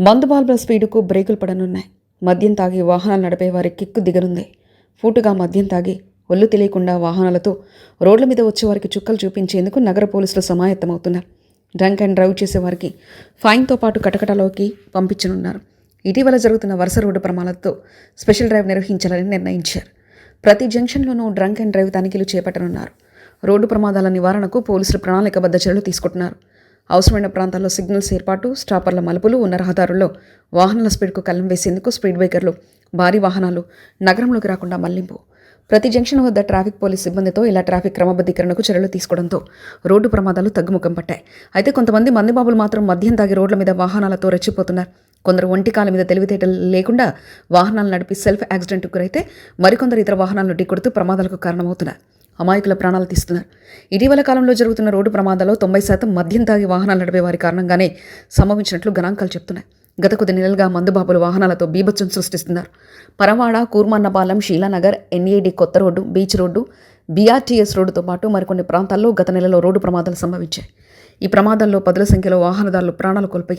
మందుబాల్బుల స్పీడుకు బ్రేకులు పడనున్నాయి. మద్యం తాగి వాహనాలు నడిపే వారి కిక్కు దిగనుంది. ఫూటుగా మద్యం తాగి ఒళ్ళు తెలియకుండా వాహనాలతో రోడ్ల మీద వచ్చే వారికి చుక్కలు చూపించేందుకు నగర పోలీసులు సమాయత్తమవుతున్నారు. డ్రంక్ అండ్ డ్రైవ్ చేసేవారికి ఫైన్తో పాటు కటకటలోకి పంపించనున్నారు. ఇటీవల జరుగుతున్న వరుస రోడ్డు ప్రమాదాలతో స్పెషల్ డ్రైవ్ నిర్వహించాలని నిర్ణయించారు. ప్రతి జంక్షన్లోనూ డ్రంక్ అండ్ డ్రైవ్ తనిఖీలు చేపట్టనున్నారు. రోడ్డు ప్రమాదాల నివారణకు పోలీసులు ప్రణాళికబద్ధ చర్యలు తీసుకుంటున్నారు. అవసరమైన ప్రాంతాల్లో సిగ్నల్స్ ఏర్పాటు స్టాపర్ల మలుపులు ఉన్న రహదారుల్లో వాహనాల స్పీడ్కు కళ్ళం వేసేందుకు స్పీడ్ బ్రేకర్లు భారీ వాహనాలు నగరంలోకి రాకుండా మళ్ళింపు. ప్రతి జంక్షన్ వద్ద ట్రాఫిక్ పోలీస్ సిబ్బందితో ఇలా ట్రాఫిక్ క్రమబద్ధీకరణకు చర్యలు తీసుకోవడంతో రోడ్డు ప్రమాదాలు తగ్గుముఖం పట్టాయి. అయితే కొంతమంది మందిబాబులు మాత్రం మద్యం తాగి రోడ్ల మీద వాహనాలతో రెచ్చిపోతున్నారు. కొందరు ఒంటి కాల మీద తెలివితేటలు లేకుండా వాహనాలు నడిపి సెల్ఫ్ యాక్సిడెంట్కు గురైతే మరికొందరు ఇతర వాహనాలను ఢీకొడుతూ ప్రమాదాలకు కారణమవుతున్నారు. అమాయకుల ప్రాణాలు తీస్తున్నారు. ఇటీవల కాలంలో జరుగుతున్న రోడ్డు ప్రమాదాల్లో తొంభై శాతం మద్యం తాగి వాహనాలు నడిపే వారి కారణంగానే సంభవించినట్లు గణాంకాలు చెప్తున్నాయి. గత కొద్ది నెలలుగా మందుబాబులు వాహనాలతో బీభత్సం సృష్టిస్తున్నారు. పరవాడ కూర్మన్నపాలెం షీలానగర్ ఎన్ఏడి కొత్త రోడ్డు బీచ్ రోడ్డు బీఆర్టీఎస్ రోడ్డుతో పాటు మరికొన్ని ప్రాంతాల్లో గత నెలలో రోడ్డు ప్రమాదాలు సంభవించాయి. ఈ ప్రమాదాల్లో పదుల సంఖ్యలో వాహనదారులు ప్రాణాలు కోల్పోయారు.